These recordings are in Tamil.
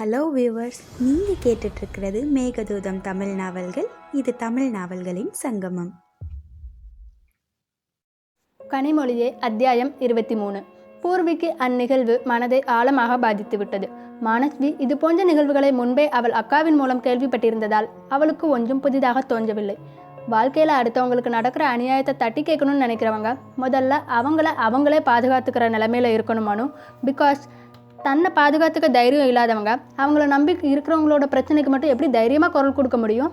ஹலோ வியூவர்ஸ் நீங்கள் கேட்டுட்ருக்கிறது மேகதூதம் தமிழ் நாவல்கள். இது தமிழ் நாவல்களின் சங்கமம். கனிமொழியே அத்தியாயம் இருபத்தி மூணு. பூர்விக்கு அந்நிகழ்வு மனதை ஆழமாக பாதித்து விட்டது மானஸ்வி இது போன்ற நிகழ்வுகளை முன்பே அவள் அக்காவின் மூலம் கேள்விப்பட்டிருந்ததால் அவளுக்கு ஒன்றும் புதிதாக தோன்றவில்லை. வாழ்க்கையில் அடுத்தவங்களுக்கு நடக்கிற அநியாயத்தை தட்டி கேட்கணும்னு நினைக்கிறவங்க முதல்ல அவங்கள அவங்களே பாதுகாத்துக்கிற நிலைமையில் இருக்கணுமானும் பிகாஸ் தன்னை பாதுகாத்துக்க தைரியம் இல்லாதவங்க அவங்கள நம்பி இருக்கிறவங்களோட பிரச்சனைக்கு மட்டும் எப்படி தைரியமாக குரல் கொடுக்க முடியும்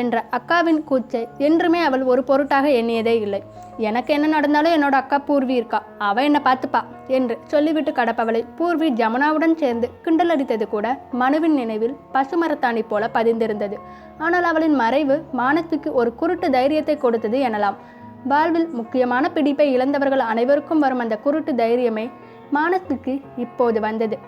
என்ற அக்காவின் கூச்சை என்றுமே அவள் ஒரு பொருட்டாக எண்ணியதே இல்லை. எனக்கு என்ன நடந்தாலும் என்னோட அக்கா பூர்வி இருக்கா? அவ என்னை பார்த்துப்பா என்று சொல்லிவிட்டு கடப்பவளை பூர்வி ஜமுனாவுடன் சேர்ந்து கிண்டல் அடித்தது கூட மனுவின் நினைவில் பசுமரத்தாணி போல பதிந்திருந்தது. ஆனால் அவளின் மறைவு மானத்துக்கு ஒரு குருட்டு தைரியத்தை கொடுத்தது எனலாம். வாழ்வில் முக்கியமான பிடிப்பை இழந்தவர்கள் அனைவருக்கும் வரும் அந்த குருட்டு தைரியமே மானத்துக்கு இப்போது வந்தது.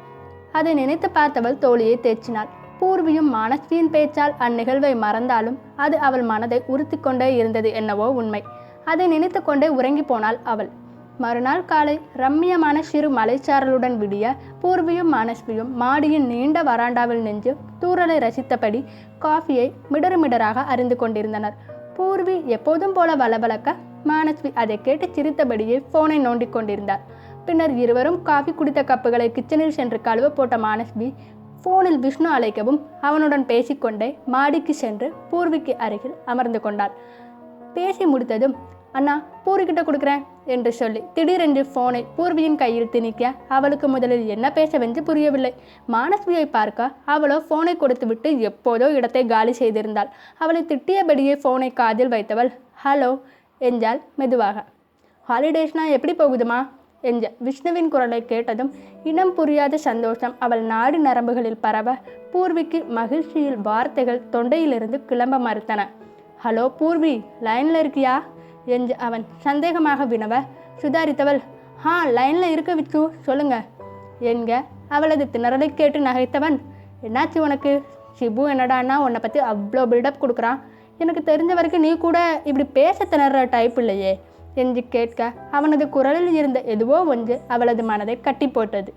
அதை நினைத்து பார்த்தவள் தோழியை தேய்ச்சினாள். பூர்வியும் மானஸ்வியின் பேச்சால் அந்நிகழ்வை மறந்தாலும் அது அவள் மனதை உறுத்தி கொண்டே இருந்தது என்னவோ உண்மை. அதை நினைத்து கொண்டே உறங்கி போனாள் அவள். மறுநாள் காலை ரம்மியமான சிறு மலைச்சாரலுடன் விடிய பூர்வியும் மானஸ்வியும் மாடியின் நீண்ட வராண்டாவில் நின்று தூறலை ரசித்தபடி காஃபியை மிடறுமிடராக அறிந்து கொண்டிருந்தனர். பூர்வி எப்போதும் போல வளவளக்க மானஸ்வி அதை கேட்டு சிரித்தபடியே போனை நோண்டிக் கொண்டிருந்தார். பின்னர் இருவரும் காஃபி குடித்த கப்புகளை கிச்சனில் சென்று கழுவ போட்ட மானஸ்வி ஃபோனில் விஷ்ணு அழைக்கவும் அவனுடன் பேசிக்கொண்டே மாடிக்கு சென்று பூர்விக்கு அருகில் அமர்ந்து கொண்டாள். பேசி முடித்ததும் அண்ணா பூரிக்கிட்ட கொடுக்குறேன் என்று சொல்லி திடீரென்று ஃபோனை பூர்வியின் கையில் திணிக்க அவளுக்கு முதலில் என்ன பேசவென்று புரியவில்லை. மானஸ்வியை பார்க்க அவளோ ஃபோனை கொடுத்துவிட்டு எப்போதோ இடத்தை காலி செய்திருந்தாள். அவளை திட்டியபடியே ஃபோனை காதில் வைத்தவள் ஹலோ என்றாள் மெதுவாக. ஹாலிடேஸ்னா எப்படி போகுதுமா? என்ற விஷ்ணுவின் குரலை கேட்டதும் இனம் புரியாத சந்தோஷம் அவள் நாடி நரம்புகளில் பரவ பூர்விக்கு மகிழ்ச்சியில் வார்த்தைகள் தொண்டையிலிருந்து கிளம்ப மறுத்தன. ஹலோ பூர்வி லைனில் இருக்கியா? என்று அவன் சந்தேகமாக வினவ சுதாரித்தவள் ஹா லைனில் இருக்க விச்சு சொல்லுங்க. என்க அவளது திணறலை கேட்டு நகைத்தவன். என்னாச்சு உனக்கு? சிபு என்னடான்னா உன்னை பற்றி அவ்வளோ பில்டப் கொடுக்குறான். எனக்கு தெரிஞ்ச வரைக்கும் நீ கூட இப்படி பேச திணற டைப் இல்லையே. என்று கேட்க அவனது குரலில் இருந்த எதுவோ ஒன்று அவளது மனதை கட்டி போட்டது.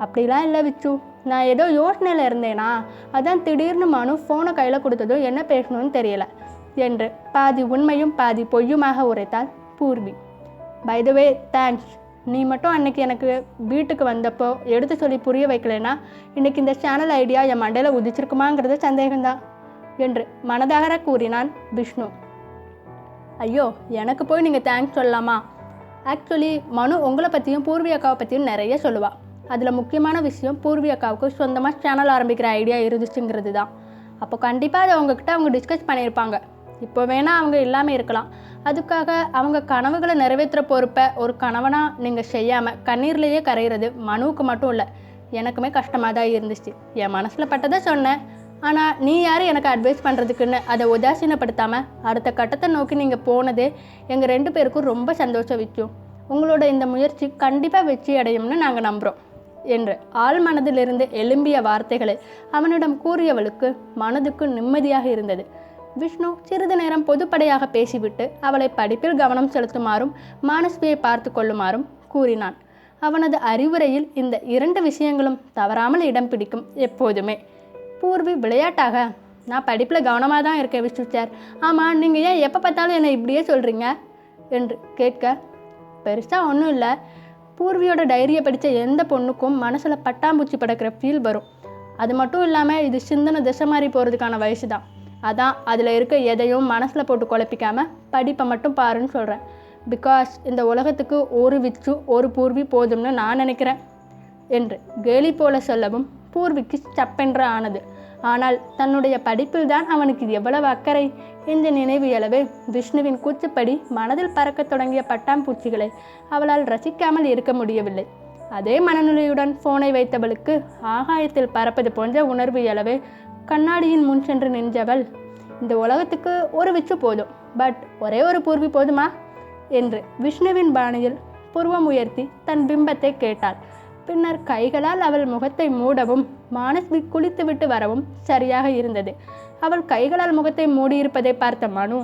அப்படிலாம் இல்லை விச்சு. நான் ஏதோ யோசனையில் இருந்தேனா? அதான் திடீர்னு மனு ஃபோனை கையில் கொடுத்ததும் என்ன பேசணும்னு தெரியல என்று பாதி உண்மையும் பாதி பொய்யுமாக உரைத்தாள் Poorvi. By the way thanks நீ மட்டும் அன்னைக்கு எனக்கு வீட்டுக்கு வந்தப்போ எடுத்து சொல்லி புரிய வைக்கலைன்னா இன்னைக்கு இந்த சேனல் ஐடியா என் மண்டையில் உதிச்சிருக்குமாங்கிறது சந்தேகம்தான் என்று மனதாகர கூறினான் விஷ்ணு. ஐயோ எனக்கு போய் நீங்கள் தேங்க்ஸ் சொல்லலாமா? ஆக்சுவலி மனு உங்களை பற்றியும் பூர்வி அக்காவை பற்றியும் நிறைய சொல்லுவாள் அதில் முக்கியமான விஷயம் பூர்வி அக்காவுக்கு சொந்தமாக சேனல் ஆரம்பிக்கிற ஐடியா இருந்துச்சுங்கிறது தான் அப்போ கண்டிப்பாக அதை அவங்கக்கிட்ட அவங்க டிஸ்கஸ் பண்ணியிருப்பாங்க. இப்போ வேணால் அவங்க இல்லாமல் இருக்கலாம். அதுக்காக அவங்க கனவுகளை நிறைவேற்றுற பொறுப்பை ஒரு கணவனாக நீங்கள் செய்யாமல் கண்ணீர்லேயே கரைகிறது மனுவுக்கு மட்டும் இல்லை எனக்குமே கஷ்டமாக தான் இருந்துச்சு. என் மனசில் பட்டதை சொன்னேன். ஆனால் நீ யார் எனக்கு அட்வைஸ் பண்ணுறதுக்குன்னு அதை உதாசீனப்படுத்தாமல் அடுத்த கட்டத்தை நோக்கி நீங்கள் போனதே எங்கள் ரெண்டு பேருக்கும் ரொம்ப சந்தோஷம் விற்கும் உங்களோட இந்த முயற்சி கண்டிப்பாக வெற்றி அடையும்னு நாங்கள் நம்புகிறோம் என்று ஆள் மனதிலிருந்து எழும்பிய வார்த்தைகளை அவனிடம் கூறியவளுக்கு மனதுக்கு நிம்மதியாக இருந்தது. விஷ்ணு சிறிது நேரம் பொதுப்படையாக பேசிவிட்டு அவளை படிப்பில் கவனம் செலுத்துமாறும் மானஸ்வியை பார்த்து கொள்ளுமாறும் கூறினான். அவனது அறிவுரையில் இந்த இரண்டு விஷயங்களும் தவறாமல் இடம் பிடிக்கும் எப்போதுமே. பூர்வி விளையாட்டாக. நான் படிப்பில் கவனமாக தான் இருக்கேன் விஷ்ணு சார் ஆமாம் நீங்கள் ஏன் எப்போ பார்த்தாலும் என்னை இப்படியே சொல்கிறீங்க என்று கேட்க பெருசாக ஒன்றும் இல்லை. பூர்வியோட டைரியை படித்த எந்த பொண்ணுக்கும் மனசில் பட்டாம்பூச்சி படக்கிற ஃபீல் வரும். அது மட்டும் இல்லாமல் இது சிந்தனை திசை மாறி போகிறதுக்கான வயசு தான் அதான் அதில் இருக்க எதையும் மனசில் போட்டு குழப்பிக்காமல் படிப்பை மட்டும் பாருன்னு சொல்கிறேன் பிகாஸ் இந்த உலகத்துக்கு ஒரு விச்சு ஒரு பூர்வி போதும்னு நான் நினைக்கிறேன் என்று கேலி போல சொல்லவும் பூர்விக்கு சப்பென்று ஆனது ஆனால் தன்னுடைய படிப்பில் தான் அவனுக்கு எவ்வளவு அக்கறை இந்த நினைவு எழவே விஷ்ணுவின் கூச்சப்படி மனதில் பறக்கத் தொடங்கிய பட்டாம்பூச்சிகளை அவளால் ரசிக்காமல் இருக்க முடியவில்லை. அதே மனநிலையுடன் போனை வைத்தவளுக்கு ஆகாயத்தில் பறப்பது போன்ற உணர்வு எழவே கண்ணாடியின் முன் சென்று நின்றவள் இந்த உலகத்துக்கு ஒரு விச்சு போதும் பட் ஒரே ஒரு பூர்வி போதுமா? என்று விஷ்ணுவின் பாணியில் புருவம் உயர்த்தி தன் பிம்பத்தை கேட்டாள். பின்னர் கைகளால் அவள் முகத்தை மூடவும் மானஸ்வி குளித்துவிட்டு வரவும் சரியாக இருந்தது. அவள் கைகளால் முகத்தை மூடியிருப்பதை பார்த்த மனு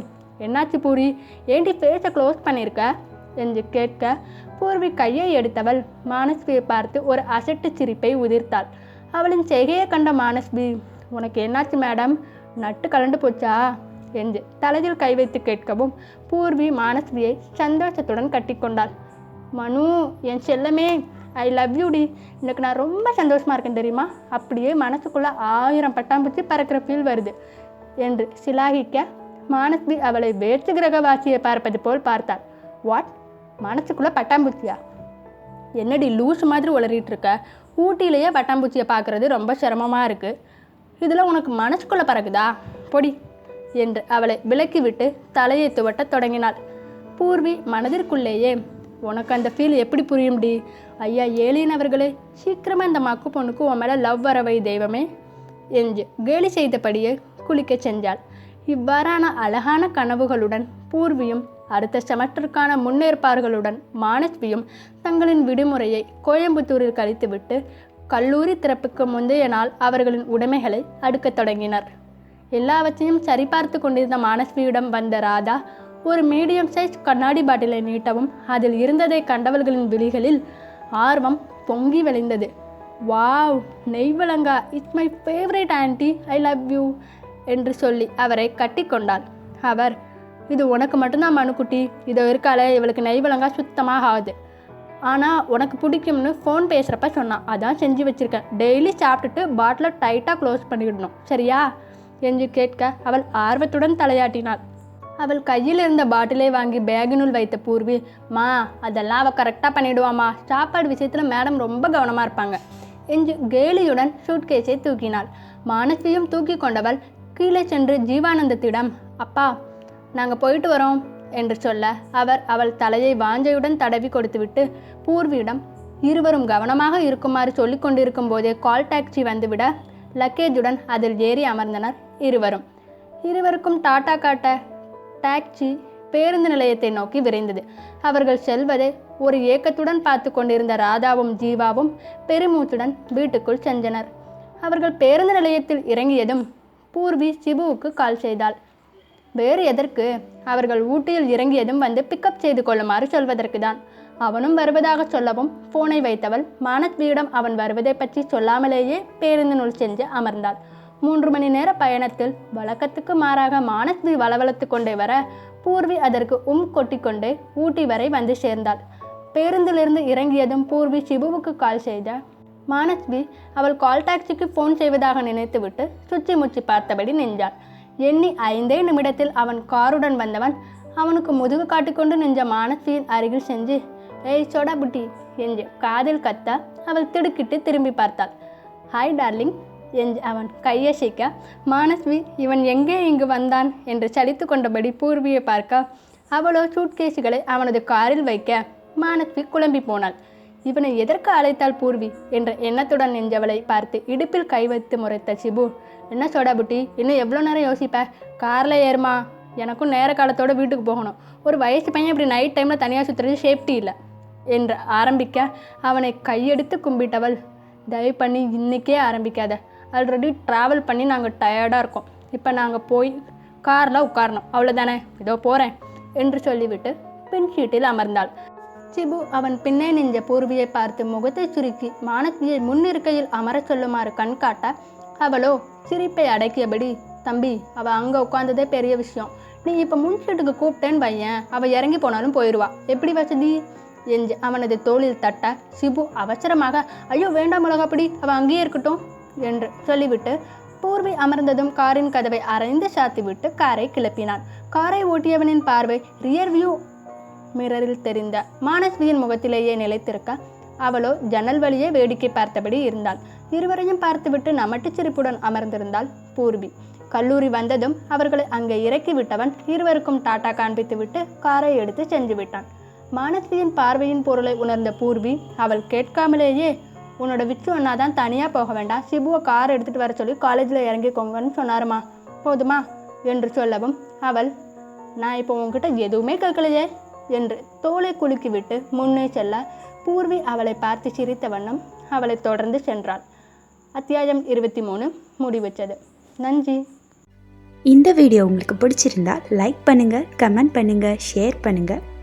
என்னாச்சு பூரி? ஏண்டி ஃபேஸை க்ளோஸ் பண்ணியிருக்க என்று கேட்க பூர்வி கையை எடுத்தவள். மானஸ்வியை பார்த்து ஒரு அசட்டு சிரிப்பை உதிர்த்தாள். அவளின் செய்கையை கண்ட மானஸ்பி உனக்கு என்னாச்சு மேடம்? நட்டு கலண்டு போச்சா? என்று தலையில் கை வைத்து கேட்கவும் பூர்வி மானஸ்பியை சந்தோஷத்துடன் கட்டிக்கொண்டாள். மனு என் செல்லமே ஐ லவ் யூ டி. எனக்கு நான் ரொம்ப சந்தோஷமாக இருக்கேன் தெரியுமா? அப்படியே மனசுக்குள்ளே ஆயிரம் பட்டாம்பூச்சி பறக்கிற ஃபீல் வருது. என்று சிலாகிக்க மானஸ்வி அவளை வேற்று கிரகவாசியை பார்ப்பது போல் பார்த்தாள். வாட் மனசுக்குள்ளே பட்டாம்பூச்சியா? என்னடி லூஸ் மாதிரி உளறிட்டு இருக்க? ஊட்டியிலேயே பட்டாம்பூச்சியை பார்க்குறது ரொம்ப சிரமமாக இருக்குது இதில் உனக்கு மனசுக்குள்ளே பறக்குதா? பொடி என்று அவளை விலக்கிவிட்டு தலையை துவட்டத் தொடங்கினாள். பூர்வி மனதிற்குள்ளேயே உனக்கு அந்த ஃபீல் எப்படி புரியும்டி? ஐயா ஏலியன் அவர்களே சீக்கிரமாக இந்த மக்கு பொண்ணுக்கு உன் மேலே லவ் வரவை தெய்வமே என்று கேலி செய்தபடியே குளிக்கச் சென்றாள். இவ்வாறான அழகான கனவுகளுடன் பூர்வியும் அடுத்த செமஸ்டருக்கான முன்னேற்பாடுகளுடன் மானஸ்வியும் தங்களின் விடுமுறையை கோயம்புத்தூரில் கழித்துவிட்டு கல்லூரி திறப்புக்கு முந்தைய நாள் அவர்களின் உடைமைகளை அடுக்கத் தொடங்கினர். எல்லாவற்றையும் சரிபார்த்து கொண்டிருந்த மானஸ்வியிடம் வந்த ராதா ஒரு மீடியம் சைஸ் கண்ணாடி பாட்டிலை நீட்டவும் அதில் இருந்ததை கண்டவர்களின் விழிகளில் ஆர்வம் பொங்கி விளைந்தது. வாவ் நெய் விளங்கா it's my favourite aunty I love you என்று சொல்லி அவரை கட்டிக்கொண்டாள் அவர் இது உனக்கு மட்டும்தான் மனுக்குட்டி. இதை இருக்காளே இவளுக்கு நெய் விளங்கா சுத்தமாக ஆகுது. ஆனால் உனக்கு பிடிக்கும்னு ஃபோன் பேசுகிறப்ப சொன்னான் அதான் செஞ்சு வச்சுருக்கேன். டெய்லி சாப்பிட்டுட்டு பாட்டிலை டைட்டாக க்ளோஸ் பண்ணிக்கிடணும் சரியா? என்று கேட்க அவள் ஆர்வத்துடன் தலையாட்டினாள். அவள் கையில் இருந்த பாட்டிலை வாங்கி பேகினுள் வைத்த பூர்வி மா அதெல்லாம் அவள் கரெக்டாக பண்ணிடுவாம்மா. சாப்பாடு விஷயத்தில் மேடம் ரொம்ப கவனமாக இருப்பாங்க. என்று கேலியுடன் சூட்கேஸை தூக்கினாள். மானசியும் தூக்கி கொண்டவள் கீழே சென்று ஜீவானந்தத்திடம் அப்பா நாங்கள் போயிட்டு வரோம் என்று சொல்ல அவர் அவள் தலையை வாஞ்சையுடன் தடவி கொடுத்துவிட்டு பூர்வியிடம் இருவரும் கவனமாக இருக்குமாறு சொல்லிக் கொண்டிருக்கும் போதே கால் டாக்ஸி வந்துவிட லக்கேஜுடன் அதில் ஏறி அமர்ந்தனர் இருவரும். இருவருக்கும் டாட்டா காட்ட டாக்ஸி பேருந்து நிலையத்தை நோக்கி விரைந்தது. அவர்கள் செல்வதை ஒரு ஏக்கத்துடன் பார்த்து கொண்டிருந்த ராதாவும் ஜீவாவும் பெருமூச்சுடன் வீட்டுக்குள் சென்றனர். அவர்கள் பேருந்து நிலையத்தில் இறங்கியதும் பூர்வி சிபுவுக்கு கால் செய்தாள். வேறு எதற்கு? அவர்கள் ஊட்டியில் இறங்கியதும் வந்து பிக்கப் செய்து கொள்ளுமாறு சொல்வதற்கு தான் அவனும் வருவதாக சொல்லவும் போனை வைத்தவள் மானத்வியிடம் அவன் வருவதை பற்றி சொல்லாமலேயே பேருந்தினுள் சென்று அமர்ந்தாள். மூன்று மணி நேர பயணத்தில் வழக்கத்துக்கு மாறாக மானத்வி வளவளத்து கொண்டே வர பூர்வி அதற்கு உம் கொட்டிக்கொண்டே ஊட்டி வரை வந்து சேர்ந்தாள். பேருந்திலிருந்து இறங்கியதும் பூர்வி சிபுவுக்கு கால் செய்த மானஸ்வி அவள் கால் டாக்ஸிக்கு ஃபோன் செய்வதாக நினைத்துவிட்டு சுற்றி முச்சி பார்த்தபடி நின்றாள். எண்ணி ஐந்தே நிமிடத்தில் அவன் காருடன் வந்தவன் அவனுக்கு முதுகு காட்டிக்கொண்டு நின்ற மானஸ்வியின் அருகில் செஞ்சு ஏய் சோடா புட்டி என்று காதில் கத்த அவள் திடுக்கிட்டு திரும்பி பார்த்தாள். ஹாய் டார்லிங் என் அவன் கையசைக்க மானஸ்வி இவன் எங்கே இங்கு வந்தான்? என்று சலித்து கொண்டபடி பூர்வியை பார்க்க அவளோ சூட்கேஸுகளை அவனது காரில் வைக்க. மானஸ்வி குழம்பி போனாள். இவனை எதற்கு அழைத்தாள் பூர்வி? என்ற எண்ணத்துடன் நின்றவளை பார்த்து இடுப்பில் கை வைத்து முறைத்த சிபு என்ன சோடாபுட்டி இன்னும் எவ்வளோ நேரம் யோசிப்ப? காரில் ஏறுமா. எனக்கும் நேர காலத்தோட வீட்டுக்கு போகணும். ஒரு வயசு பையன் இப்படி நைட் டைமில் தனியாக சுற்றுறது சேஃப்டி இல்லை. என்று ஆரம்பிக்க அவனை கையெடுத்து கும்பிட்டவள் தயவு பண்ணி இன்னைக்கே ஆரம்பிக்காத. ஆல்ரெடி ட்ராவல் பண்ணி நாங்கள் டயர்டாக இருக்கோம். இப்போ நாங்கள் போய் காரில் உட்காரணும். அவ்வளோதானே இதோ போகிறேன் என்று சொல்லிவிட்டு பின் சீட்டில் அமர்ந்தாள். சிபு அவன் பின்னே நின்ற பூர்வியை பார்த்து முகத்தை சுருக்கி மானத்தியை முன்னிருக்கையில் அமரச் சொல்லுமாறு கண்காட்ட அவளோ சிரிப்பை அடக்கியபடி தம்பி அவள் அங்கே உட்காந்ததே பெரிய விஷயம். நீ இப்போ முன் சீட்டுக்கு கூப்பிட்டேன்னு பையன் அவள் இறங்கி போனாலும் போயிடுவா எப்படி வசதி? என்று அவனது தோளில் தட்ட சிபு அவசரமாக ஐயோ வேண்டாம் உலகப்படி அவள் அங்கேயே இருக்கட்டும். என்று சொல்லிவிட்டு பூர்வி அமர்ந்ததும் காரின் கதவை அரைந்து சாத்திவிட்டு காரை கிளப்பினான். காரை ஓட்டியவனின் பார்வை ரியர் வியூ மிரரில் தெரிந்த மானஸ்வியின் முகத்திலேயே நிலைத்திருக்க அவளோ ஜன்னல் வழியே வேடிக்கை பார்த்தபடி இருந்தாள். இருவரையும் பார்த்துவிட்டு நமட்டு சிரிப்புடன் அமர்ந்திருந்தாள் பூர்வி. கல்லூரி வந்ததும் அவர்களை அங்கே இறக்கி விட்டவன் இருவருக்கும் டாட்டா காண்பித்துவிட்டு காரை எடுத்து சென்று விட்டான் மானஸ்வியின் பார்வையின் பொருளை உணர்ந்த பூர்வி அவள் கேட்காமலேயே உன்னோட விச்சு அண்ணா தான் தனியாக போக வேண்டாம். சிபுவை கார் எடுத்துகிட்டு வர சொல்லி காலேஜில் இறங்கிக்கோங்கன்னு சொன்னாருமா. போதுமா? என்று சொல்லவும் அவள் நான் இப்போ உங்ககிட்ட எதுவுமே கேட்கலையே என்று தோலை குலுக்கிவிட்டு முன்னே செல்ல பூர்வி அவளை பார்த்து சிரித்த வண்ணம் அவளை தொடர்ந்து சென்றாள். அத்தியாயம் இருபத்தி மூணு முடிவச்சது நன்றி. இந்த வீடியோ உங்களுக்கு பிடிச்சிருந்தா லைக் பண்ணுங்கள் கமெண்ட் பண்ணுங்கள் ஷேர் பண்ணுங்கள்